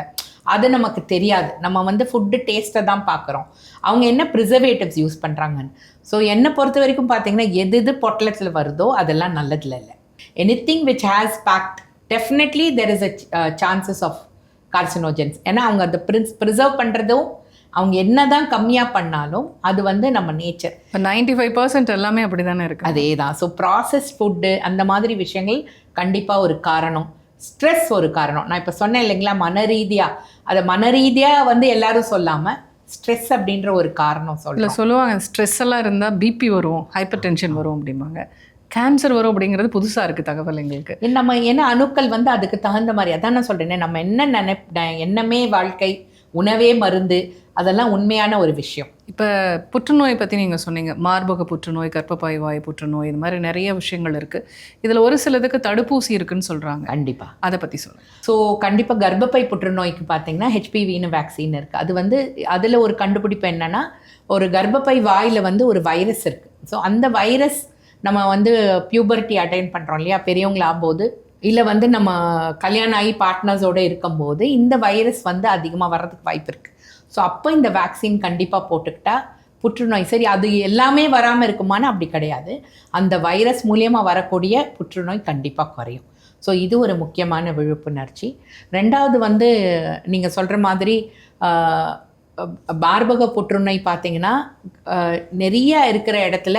அது நமக்கு தெரியாது. நம்ம வந்து ஃபுட்டு டேஸ்ட்டை தான் பார்க்குறோம். அவங்க என்ன ப்ரிசர்வேட்டிவ்ஸ் யூஸ் பண்ணுறாங்கன்னு ஸோ என்னை பொறுத்த வரைக்கும் பார்த்தீங்கன்னா எது எது பொட்டலத்தில் வருதோ அதெல்லாம் நல்லதில் இல்லை. Anything which has packed definitely there is a chances of carcinogens ஏன்னா அவங்க அதை ப்ரிஸ் ப்ரிசர்வ் பண்ணுறதும் அவங்க என்ன தான் கம்மியாக பண்ணாலும் அது வந்து நம்ம நேச்சர் இப்போ நைன்டி ஃபைவ் பர்சன்ட் எல்லாமே அப்படி தானே இருக்கு? அதே தான் ஸோ ப்ராசஸ் ஃபுட்டு அந்த மாதிரி விஷயங்கள் கண்டிப்பாக ஒரு காரணம். ஸ்ட்ரெஸ் ஒரு காரணம். நான் இப்போ சொன்னேன் இல்லைங்களா மன ரீதியாக அதை மன ரீதியாக வந்து எல்லாரும் சொல்லாமல் ஸ்ட்ரெஸ் அப்படின்ற ஒரு காரணம் சொல்லலாம் சொல்லுவாங்க ஸ்ட்ரெஸ் எல்லாம் இருந்தால் பிபி வரும் ஹைப்பர் டென்ஷன் வரும் அப்படிம்பாங்க. கேன்சர் வரும் அப்படிங்கிறது புதுசாக இருக்குது தகவல் எங்களுக்கு. நம்ம என்ன அணுக்கள் வந்து அதுக்கு தகுந்த மாதிரி அதான் நான் சொல்கிறேனே நம்ம என்ன நினை எண்ணமே வாழ்க்கை உணவே மருந்து அதெல்லாம் உண்மையான ஒரு விஷயம். இப்போ புற்றுநோய் பற்றி நீங்கள் சொன்னீங்க. மார்பக புற்றுநோய் கர்ப்பப்பை வாய் புற்றுநோய் இது மாதிரி நிறைய விஷயங்கள் இருக்குது இதில் ஒரு சிலதுக்கு தடுப்பூசி இருக்குன்னு சொல்கிறாங்க கண்டிப்பாக அதை பற்றி சொல்லுங்கள் ஸோ கண்டிப்பாக கர்ப்பப்பை புற்றுநோய்க்கு பார்த்தீங்கன்னா ஹெச்பிவின்னு வேக்சின் இருக்குது அது வந்து அதில் ஒரு கண்டுபிடிப்பு என்னன்னா ஒரு கர்ப்பப்பை வாயில் வந்து ஒரு வைரஸ் இருக்குது ஸோ அந்த வைரஸ் நம்ம வந்து பியூபர்ட்டி அட்டைன் பண்ணுறோம் இல்லையா? பெரியவங்கள ஆகும்போது இல்லை வந்து நம்ம கல்யாணம் ஆகி பார்ட்னர்ஸோடு இருக்கும்போது இந்த வைரஸ் வந்து அதிகமாக வர்றதுக்கு வாய்ப்பு இருக்குது ஸோ அப்போ இந்த வேக்சின் கண்டிப்பாக போட்டுக்கிட்டா புற்றுநோய் சரி அது எல்லாமே வராமல் இருக்குமான்னு அப்படி கிடையாது. அந்த வைரஸ் மூலியமாக வரக்கூடிய புற்றுநோய் கண்டிப்பாக குறையும். ஸோ இது ஒரு முக்கியமான விழிப்புணர்ச்சி. ரெண்டாவது வந்து நீங்கள் சொல்கிற மாதிரி ஆஹ், மார்பக புற்றுநோய் பார்த்தீங்கன்னா நிறைய இருக்கிற இடத்துல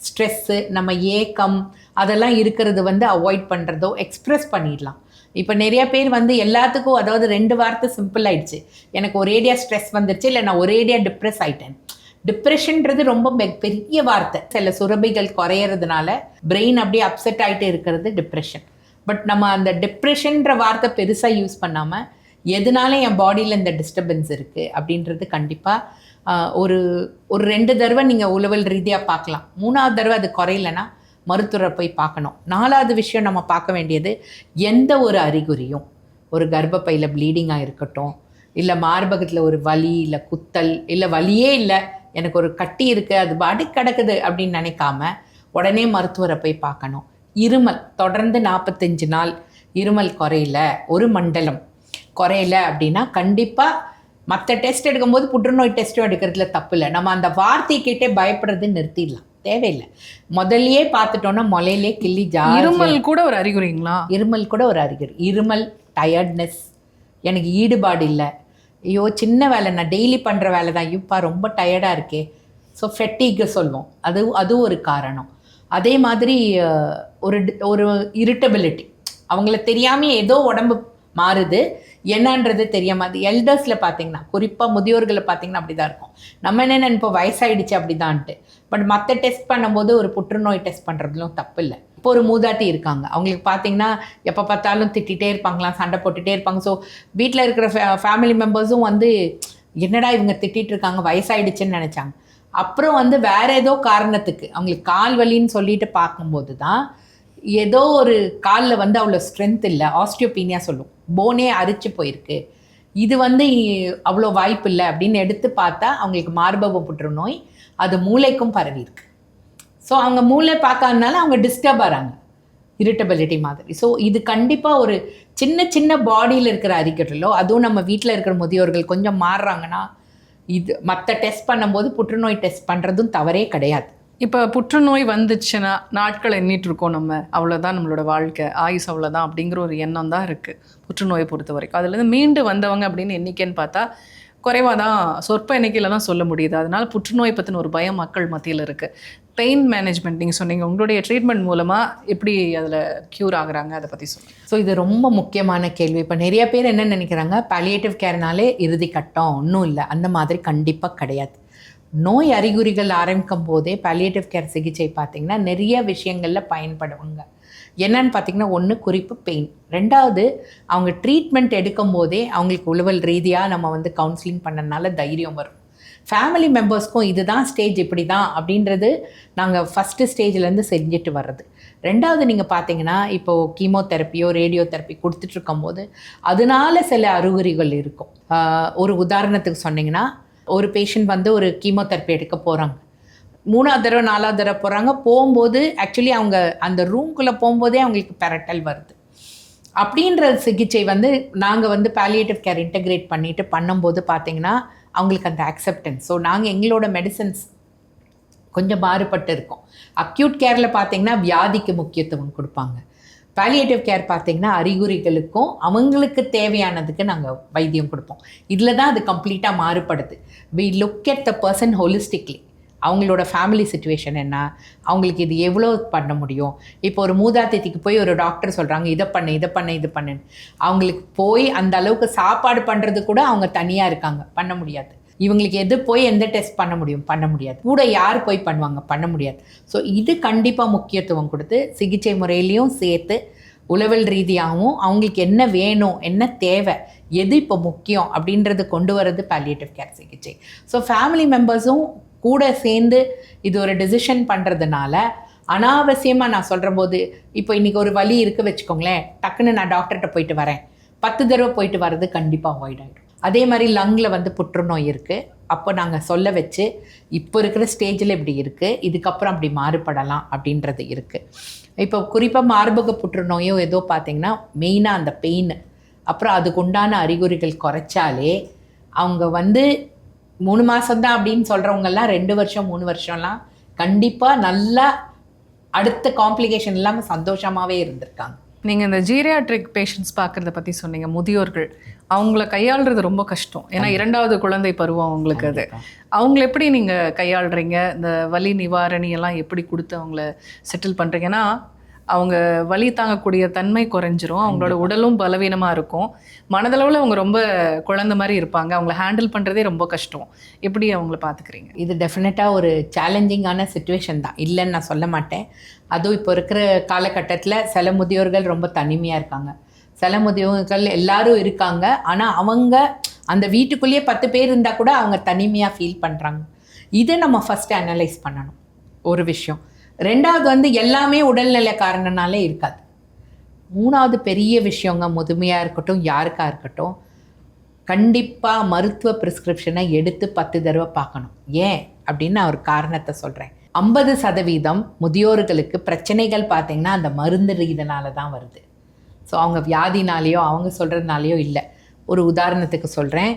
ஸ்ட்ரெஸ்ஸு நம்ம ஏக்கம் அதெல்லாம் இருக்கிறது வந்து அவாய்ட் பண்ணுறதோ எக்ஸ்ப்ரெஸ் பண்ணிடலாம். இப்போ நிறைய பேர் வந்து எல்லாத்துக்கும் அதாவது ரெண்டு வார்த்தை சிம்பிள் ஆயிடுச்சு. எனக்கு ஒரேடியா ஸ்ட்ரெஸ் வந்துருச்சு இல்லை நான் ஒரேடியா டிப்ரெஸ் ஆயிட்டேன். டிப்ரெஷன்ன்றது ரொம்ப பெரிய வார்த்தை. சில சுரபிகள் குறையறதுனால பிரெயின் அப்படியே அப்செட் ஆகிட்டு இருக்கிறது டிப்ரெஷன் பட் நம்ம அந்த டிப்ரெஷன்ற வார்த்தை பெருசாக யூஸ் பண்ணாமல் எதனால என் பாடியில் இந்த டிஸ்டர்பன்ஸ் இருக்குது அப்படின்றது கண்டிப்பாக ஒரு ஒரு ரெண்டு தடவை நீங்கள் உளவல் ரீதியாக பார்க்கலாம். மூணாவது தடவை அது குறையலன்னா மருத்துவரை போய் பார்க்கணும். நாலாவது விஷயம் நம்ம பார்க்க வேண்டியது எந்த ஒரு அறிகுறியும் ஒரு கர்ப்பப்பையில் ப்ளீடிங்காக இருக்கட்டும் இல்லை மார்பகத்தில் ஒரு வலி இல்லை குத்தல் இல்லை வலியே இல்லை எனக்கு ஒரு கட்டி இருக்குது அது பாடி கிடக்குது அப்படின்னு நினைக்காம உடனே மருத்துவரை போய் பார்க்கணும். இருமல் தொடர்ந்து நாற்பத்தஞ்சு நாள் இருமல் குறையல ஒரு மண்டலம் குறையல அப்படின்னா கண்டிப்பாக மற்ற டெஸ்ட் எடுக்கும்போது புற்றுநோய் டெஸ்ட்டும் எடுக்கிறதுல தப்பு இல்லை. நம்ம அந்த வார்த்தையை கேட்டே பயப்படுறது நிறுத்திடலாம். தேவையில்லை. முதல்லயே பார்த்துட்டோன்னா முலையிலே கிள்ளி ஜா இருமல் கூட ஒரு அறிகுறிங்களா? இருமல் கூட ஒரு அறிகுறி. இருமல் டயர்ட்னஸ் எனக்கு ஈடுபாடு இல்லை. ஐயோ சின்ன வேலை நான் டெய்லி பண்ணுற வேலை தான். ஐயோப்பா ரொம்ப டயர்டாக இருக்கே. ஸோ ஃபெட்டிக்கு சொல்லுவோம். அது அது ஒரு காரணம். அதே மாதிரி ஒரு ஒரு இரிட்டபிலிட்டி அவங்கள தெரியாமல் ஏதோ உடம்பு மாறுது. என்னன்றது தெரியாமல் அது எல்டர்ஸில் பார்த்தீங்கன்னா குறிப்பாக முதியோர்களை பார்த்தீங்கன்னா அப்படி தான் இருக்கும். நம்ம என்ன நினைப்போம்? வயசாயிடுச்சு அப்படிதான்ட்டு. பட் மற்ற டெஸ்ட் பண்ணும்போது ஒரு புற்றுநோய் டெஸ்ட் பண்ணுறதுலும் தப்பு இல்லை. இப்போ ஒரு மூதாட்டி இருக்காங்க. அவங்களுக்கு பார்த்தீங்கன்னா எப்போ பார்த்தாலும் திட்டிகிட்டே இருப்பாங்களாம் சண்டை போட்டுகிட்டே இருப்பாங்க. ஸோ வீட்டில் இருக்கிற ஃபேமிலி மெம்பர்ஸும் வந்து என்னடா இவங்க திட்டிகிட்டு இருக்காங்க வயசாயிடுச்சுன்னு நினச்சாங்க. அப்புறம் வந்து வேறு ஏதோ காரணத்துக்கு அவங்களுக்கு கால் வலின்னு சொல்லிட்டு பார்க்கும்போது தான் ஏதோ ஒரு காலில் வந்து அவ்வளோ ஸ்ட்ரென்த் இல்லை. ஆஸ்டியோபீனியா சொல்லும் போனே அரிச்சு போயிருக்கு. இது வந்து அவ்வளோ வாய்ப்பு இல்லை அப்படின்னு எடுத்து பார்த்தா அவங்களுக்கு மார்பக புற்றுநோய் அது மூளைக்கும் பரவி இருக்கு. ஸோ அவங்க மூளை பார்க்காதனால அவங்க டிஸ்டர்ப் ஆகிறாங்க இரிட்டபிலிட்டி மாதிரி. ஸோ இது கண்டிப்பாக ஒரு சின்ன சின்ன பாடியில் இருக்கிற அறிக்கட்டலோ அதுவும் நம்ம வீட்டில் இருக்கிற முதியோர்கள் கொஞ்சம் மாறுறாங்கன்னா இது மற்ற டெஸ்ட் பண்ணும்போது புற்றுநோய் டெஸ்ட் பண்ணுறதும் தவறே கிடையாது. இப்போ புற்றுநோய் வந்துச்சுன்னா நாட்கள் எண்ணிட்டு இருக்கோம் நம்ம. அவ்வளோதான் நம்மளோட வாழ்க்கை. ஆயுஸ் அவ்வளோதான் அப்படிங்கிற ஒரு எண்ணம் தான் இருக்குது புற்றுநோயை பொறுத்த வரைக்கும் அதுலேருந்து மீண்டு வந்தவங்க அப்படின்னு எண்ணிக்கைன்னு பார்த்தா குறைவாக தான் சொற்ப எண்ணிக்கையில் தான் சொல்ல முடியுது. அதனால் புற்றுநோய் பற்றின ஒரு பயம் மக்கள் மத்தியில் இருக்குது பெயின் மேனேஜ்மெண்ட் நீங்கள் சொன்னீங்க. உங்களுடைய ட்ரீட்மெண்ட் மூலமாக எப்படி அதில் க்யூர் ஆகுறாங்க? அதை பற்றி சொல்லுங்கள் ஸோ இது ரொம்ப முக்கியமான கேள்வி. இப்போ நிறைய பேர் என்ன நினைக்கிறாங்க? பாலியேட்டிவ் கேர்னாலே இறுதி கட்டம். ஒன்றும் இல்லை. அந்த மாதிரி கண்டிப்பாக கிடையாது. நோய் அறிகுறிகள் ஆரம்பிக்கும் போதே பாலியேட்டிவ் கேர் சிகிச்சை பார்த்தீங்கன்னா நிறைய விஷயங்களில் பயன்படுவாங்க என்னன்னு பார்த்தீங்கன்னா ஒன்று குறிப்பு பெயின் ரெண்டாவது அவங்க ட்ரீட்மெண்ட் எடுக்கும் போதே அவங்களுக்கு உளவல் ரீதியாக நம்ம வந்து கவுன்சிலிங் பண்ணனால தைரியம் வரும். ஃபேமிலி மெம்பர்ஸ்க்கும் இதுதான் ஸ்டேஜ் இப்படி தான் அப்படின்றது நாங்கள் ஃபஸ்ட்டு ஸ்டேஜ்லேருந்து செஞ்சுட்டு வர்றது. ரெண்டாவது நீங்கள் பார்த்தீங்கன்னா இப்போது கீமோதெரப்பியோ ரேடியோ தெரப்பி கொடுத்துட்ருக்கும் போது அதனால சில அறிகுறிகள் இருக்கும். ஒரு உதாரணத்துக்கு சொன்னிங்கன்னா ஒரு பேஷண்ட் வந்து ஒரு கீமோதெரப்பி எடுக்க போகிறாங்க மூணாவது தடவை நாலாவது தடவை போகிறாங்க போகும்போது ஆக்சுவலி அவங்க அந்த ரூம்குள்ளே போகும்போதே அவங்களுக்கு பெரட்டல் வருது. அப்படின்ற சிகிச்சை வந்து நாங்கள் வந்து பாலியேட்டிவ் கேர் இன்டகிரேட் பண்ணிவிட்டு பண்ணும்போது பார்த்தீங்கன்னா அவங்களுக்கு அந்த அக்செப்டன்ஸ் ஸோ நாங்கள் எங்களோட மெடிசன்ஸ் கொஞ்சம் மாறுபட்டு இருக்கோம். அக்யூட் கேரில் பார்த்தீங்கன்னா வியாதிக்கு முக்கியத்துவம் கொடுப்பாங்க. பாலியேட்டிவ் கேர் பார்த்தீங்கன்னா அறிகுறிகளுக்கும் அவங்களுக்கு தேவையானதுக்கு நாங்கள் வைத்தியம் கொடுப்போம். இதில் தான் அது கம்ப்ளீட்டாக மாறுபடுது. We look at the person holistically அவங்களோட ஃபேமிலி சுச்சுவேஷன் என்ன? அவங்களுக்கு இது எவ்வளோ பண்ண முடியும்? இப்போ ஒரு மூதாத்திக்கு போய் ஒரு டாக்டர் சொல்கிறாங்க இதை பண்ணு இதை பண்ணு இது பண்ணுன்னு. அவங்களுக்கு போய் அந்த அளவுக்கு சாப்பாடு பண்ணுறது கூட அவங்க தனியாக இருக்காங்க. பண்ண முடியாது. இவங்களுக்கு எது போய் எந்த டெஸ்ட் பண்ண முடியும்? பண்ண முடியாது. கூட யார் போய் பண்ணுவாங்க? பண்ண முடியாது. ஸோ இது கண்டிப்பாக முக்கியத்துவம் கொடுத்து சிகிச்சை முறையிலையும் சேர்த்து உளவல் ரீதியாகவும் அவங்களுக்கு என்ன வேணும் என்ன தேவை எது இப்போ முக்கியம் அப்படின்றது கொண்டு வர்றது பாலியேட்டிவ் கேர் சிகிச்சை. ஸோ ஃபேமிலி மெம்பர்ஸும் கூட சேர்ந்து இது ஒரு டெசிஷன் பண்ணுறதுனால அனாவசியமாக நான் சொல்கிற போது இப்போ இன்றைக்கி ஒரு வழி இருக்குது வச்சுக்கோங்களேன் டக்குன்னு நான் டாக்டர்கிட்ட போயிட்டு வரேன். பத்து தடவை போயிட்டு வர்றது கண்டிப்பாக அவாய்ட் ஆகிடும் அதே மாதிரி லங்கில் வந்து புற்றுநோய் இருக்குது அப்போ நாங்கள் சொல்ல வச்சு இப்போ இருக்கிற ஸ்டேஜில் இப்படி இருக்குது இதுக்கப்புறம் அப்படி மாறுபடலாம் அப்படின்றது இருக்குது இப்போ குறிப்பாக மார்பக புற்றுநோயோ ஏதோ பார்த்தீங்கன்னா மெயினாக அந்த பெயின் அப்புறம் அதுக்கு உண்டான அறிகுறிகள் குறைச்சாலே அவங்க வந்து மூணு மாதம்தான் அப்படின்னு சொல்கிறவங்கெல்லாம் ரெண்டு வருஷம் மூணு வருஷம்லாம் கண்டிப்பாக நல்லா அடுத்த காம்ப்ளிகேஷன் இல்லாமல் சந்தோஷமாகவே இருந்திருக்காங்க. நீங்கள் இந்த ஜீரியாட்ரிக் பேஷண்ட்ஸ் பார்க்குறத பற்றி சொன்னீங்க முதியோர்கள். அவங்கள கையாளுறது ரொம்ப கஷ்டம். ஏன்னா இரண்டாவது குழந்தை பருவம் அவங்களுக்கு அது. அவங்கள எப்படி நீங்கள் கையாளுறீங்க? இந்த வலி நிவாரணி எல்லாம் எப்படி கொடுத்து அவங்கள செட்டில் பண்ணுறீங்கன்னா அவங்க வலி தாங்கக்கூடிய தன்மை குறைஞ்சிரும். அவங்களோட உடலும் பலவீனமாக இருக்கும். மனதளவில் அவங்க ரொம்ப குழந்தை மாதிரி இருப்பாங்க. அவங்கள ஹேண்டில் பண்ணுறதே ரொம்ப கஷ்டம். எப்படி அவங்கள பார்த்துக்கிறீங்க இது டெஃபினட்டாக ஒரு சேலஞ்சிங்கான சுச்சுவேஷன் தான். இல்லைன்னு நான் சொல்ல மாட்டேன். அதுவும் இப்போ இருக்கிற காலகட்டத்தில் சில முதியோர்கள் ரொம்ப தனிமையாக இருக்காங்க. சில முதியோர்கள் எல்லாரும் இருக்காங்க. ஆனால் அவங்க அந்த வீட்டுக்குள்ளேயே பத்து பேர் இருந்தால் கூட அவங்க தனிமையாக ஃபீல் பண்ணுறாங்க இதை நம்ம ஃபஸ்ட்டு அனலைஸ் பண்ணணும். ஒரு விஷயம். ரெண்டாவது வந்து எல்லாமே உடல்நிலை காரணனாலே இருக்காது. மூணாவது பெரிய விஷயங்க முதுமையாக இருக்கட்டும் யாருக்காக இருக்கட்டும் கண்டிப்பாக மருத்துவ ப்ரிஸ்கிரிப்ஷனை எடுத்து பத்து தடவை பார்க்கணும். ஏன்? அப்படின்னு நான் ஒரு காரணத்தை சொல்கிறேன் ஐம்பது சதவீதம் முதியோர்களுக்கு பிரச்சனைகள் பார்த்தீங்கன்னா அந்த மருந்து இதனால தான் வருது. ஸோ அவங்க வியாதினாலேயோ அவங்க சொல்கிறதுனாலையோ இல்லை. ஒரு உதாரணத்துக்கு சொல்கிறேன்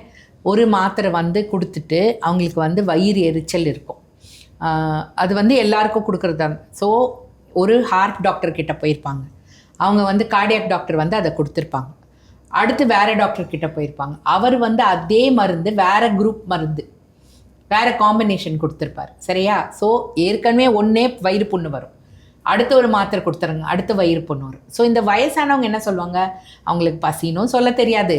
ஒரு மாத்திரை வந்து கொடுத்துட்டு அவங்களுக்கு வந்து வயிறு எரிச்சல் இருக்கும். அது வந்து எல்லாருக்கும் கொடுக்குறது ஸோ ஒரு ஹார்ட் டாக்டர் கிட்ட போயிருப்பாங்க. அவங்க வந்து கார்டியாக் டாக்டர் வந்து அதை கொடுத்துருப்பாங்க. அடுத்து வேறு டாக்டர் கிட்ட போயிருப்பாங்க. அவர் வந்து அதே மருந்து வேற குரூப் மருந்து வேறு காம்பினேஷன் கொடுத்துருப்பார். சரியா? ஸோ ஏற்கனவே ஒன்றே வயிறு புண்ணு வரும். அடுத்த ஒரு மாத்திரை கொடுத்துருங்க. அடுத்த வயிறு புண்ணு ஸோ இந்த வயசானவங்க என்ன சொல்லுவாங்க? அவங்களுக்கு பசினும் சொல்ல தெரியாது.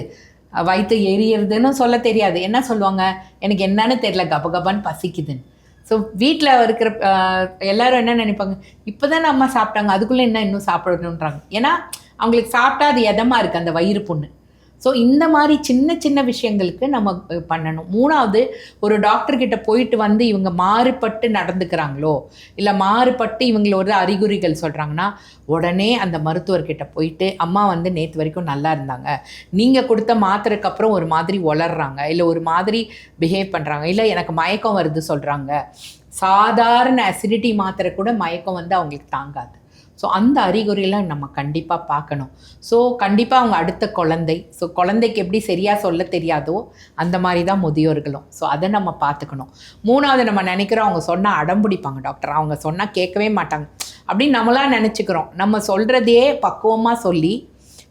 வயிற்று எரியறதுன்னு சொல்ல தெரியாது. என்ன சொல்லுவாங்க? எனக்கு என்னன்னு தெரியல. கபகபான்னு பசிக்குதுன்னு. ஸோ வீட்டில் இருக்கிற எல்லாரும் என்ன நினைப்பாங்க? இப்போ தான் அம்மா சாப்பிட்டாங்க. அதுக்குள்ளே என்ன இன்னும் சாப்பிடணுன்றாங்க. ஏன்னா அவங்களுக்கு சாப்பிட்டா அது எதமாக இருக்குது அந்த வயிறு புண்ணு. ஸோ இந்த மாதிரி சின்ன சின்ன விஷயங்களுக்கு நம்ம பண்ணணும். மூணாவது ஒரு டாக்டர்கிட்ட போயிட்டு வந்து இவங்க மாறுபட்டு நடந்துக்கிறாங்களோ இல்லை மாறுபட்டு இவங்களோட அறிகுறிகள் சொல்கிறாங்கன்னா உடனே அந்த மருத்துவர்கிட்ட போயிட்டு அம்மா வந்து நேற்று வரைக்கும் நல்லா இருந்தாங்க. நீங்கள் கொடுத்த மாத்திரைக்கு அப்புறம் ஒரு மாதிரி வளர்றாங்க இல்லை ஒரு மாதிரி பிஹேவ் பண்ணுறாங்க இல்லை எனக்கு மயக்கம் வருது சொல்கிறாங்க சாதாரண அசிடிட்டி மாத்திரை கூட மயக்கம் வந்து அவங்களுக்கு தாங்காது. ஸோ அந்த அறிகுறியெல்லாம் நம்ம கண்டிப்பாக பார்க்கணும். ஸோ கண்டிப்பாக அவங்க அடுத்த குழந்தை. ஸோ குழந்தைக்கு எப்படி சரியாக சொல்ல தெரியாதோ அந்த மாதிரி தான் முதியோர்களும். ஸோ அதை நம்ம பார்த்துக்கணும். மூணாவது நம்ம நினைக்கிறோம் அவங்க சொன்னால் அடம்பிடிப்பாங்க டாக்டர் அவங்க சொன்னால் கேட்கவே மாட்டாங்க. அப்படின்னு நம்மளாம் நினச்சிக்கிறோம். நம்ம சொல்கிறதையே பக்குவமாக சொல்லி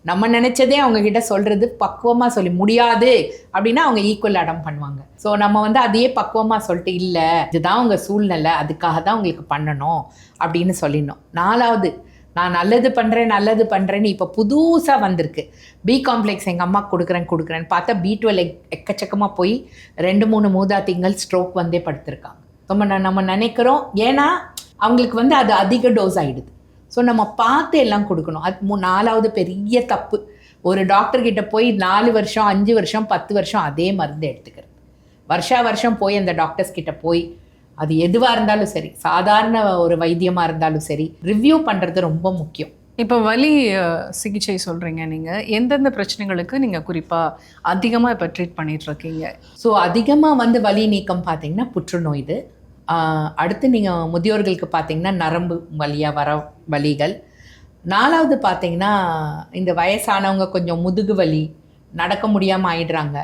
நம்ம நினச்சதே அவங்க கிட்ட சொல்கிறது பக்குவமாக சொல்லி முடியாது அப்படின்னா அவங்க ஈக்குவல் அடம் பண்ணுவாங்க. ஸோ நம்ம வந்து அதையே பக்குவமாக சொல்லிட்டு இல்லை இதுதான் உங்கள் சூழ்நிலை அதுக்காக தான் உங்களுக்கு பண்ணணும் அப்படின்னு சொல்லிடணும். நாலாவது நான் நல்லது பண்ணுறேன் நல்லது பண்ணுறேன்னு இப்போ புதுசாக வந்திருக்கு. பி காம்ப்ளெக்ஸ் எங்கள் அம்மா கொடுக்குறேன் கொடுக்குறேன்னு பார்த்தா பி டுவெல் எக்கச்சக்கமாக போய் ரெண்டு மூணு மூதாத்திங்கள் ஸ்ட்ரோக் வந்தே படுத்திருக்காங்க. நம்ம ந- நம்ம நினைக்கிறோம். ஏன்னா அவங்களுக்கு வந்து அது அதிக டோஸ் ஆகிடுது ஸோ நம்ம பார்த்து எல்லாம் கொடுக்கணும். அது நாலாவது பெரிய தப்பு. ஒரு டாக்டர் கிட்ட போய் நாலு வருஷம் அஞ்சு வருஷம் பத்து வருஷம் அதே மருந்து எடுத்துக்கிறது. வருஷா வருஷம் போய் அந்த டாக்டர்ஸ் கிட்ட போய் அது எதுவாக இருந்தாலும் சரி சாதாரண ஒரு வைத்தியமாக இருந்தாலும் சரி ரிவ்யூ பண்ணுறது ரொம்ப முக்கியம். இப்போ வலி சிகிச்சை சொல்கிறீங்க நீங்கள் எந்தெந்த பிரச்சனைகளுக்கு நீங்கள் குறிப்பாக அதிகமாக இப்போ ட்ரீட் பண்ணிட்டு இருக்கீங்க? ஸோ அதிகமாக வந்து வலி நீக்கம் பார்த்தீங்கன்னா புற்றுநோய் இது. அடுத்து நீங்கள் முதியோர்களுக்கு பார்த்தீங்கன்னா நரம்பு வழியாக வர வழிகள். நாலாவது பார்த்தீங்கன்னா இந்த வயசானவங்க கொஞ்சம் முதுகு வலி நடக்க முடியாமல் ஆயிடுறாங்க.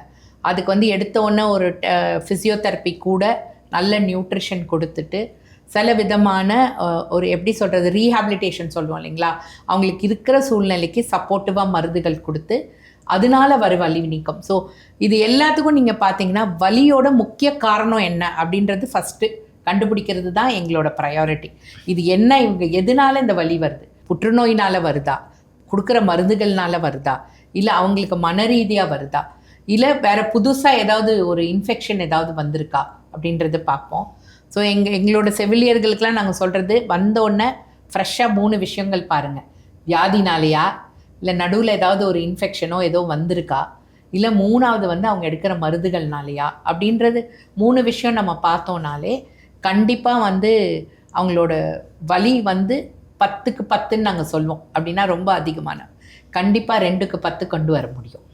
அதுக்கு வந்து எடுத்தோடனே ஒரு ஃபிசியோதெரப்பி கூட நல்ல நியூட்ரிஷன் கொடுத்துட்டு சில விதமான ஒரு எப்படி சொல்கிறது ரீஹாபிலிட்டேஷன் சொல்லுவோம் இல்லைங்களா? அவங்களுக்கு இருக்கிற சூழ்நிலைக்கு சப்போர்ட்டிவாக மருந்துகள் கொடுத்து அதனால வர வலி நீக்கம். ஸோ இது எல்லாத்துக்கும் நீங்கள் பார்த்தீங்கன்னா வலியோட முக்கிய காரணம் என்ன அப்படின்றது ஃபஸ்ட்டு கண்டுபிடிக்கிறது தான் எங்களோட ப்ரையாரிட்டி இது என்ன இவங்க எதனால இந்த வலி வருது? புற்றுநோயினால் வருதா? கொடுக்குற மருந்துகள்னால வருதா? இல்லை அவங்களுக்கு மன ரீதியாக வருதா? இல்லை வேற புதுசாக ஏதாவது ஒரு இன்ஃபெக்ஷன் ஏதாவது வந்திருக்கா? அப்படின்றத பார்ப்போம். ஸோ எங்கள் எங்களோட செவிலியர்களுக்கெல்லாம் நாங்கள் சொல்கிறது வந்தோடனே ஃப்ரெஷ்ஷாக மூணு விஷயங்கள் பாருங்கள் வியாதினாலையா? இல்லை நடுவில் ஏதாவது ஒரு இன்ஃபெக்ஷனோ ஏதோ வந்திருக்கா? இல்லை மூணாவது வந்து அவங்க எடுக்கிற மருந்துகள்னாலையா? அப்படின்றது மூணு விஷயம் நம்ம பார்த்தோன்னாலே கண்டிப்பாக வந்து அவங்களோட வலி வந்து பத்துக்கு பத்துன்னு நாங்கள் சொல்வோம் அப்படின்னா ரொம்ப அதிகமான. கண்டிப்பாக ரெண்டுக்கு பத்து கொண்டு வர முடியும்.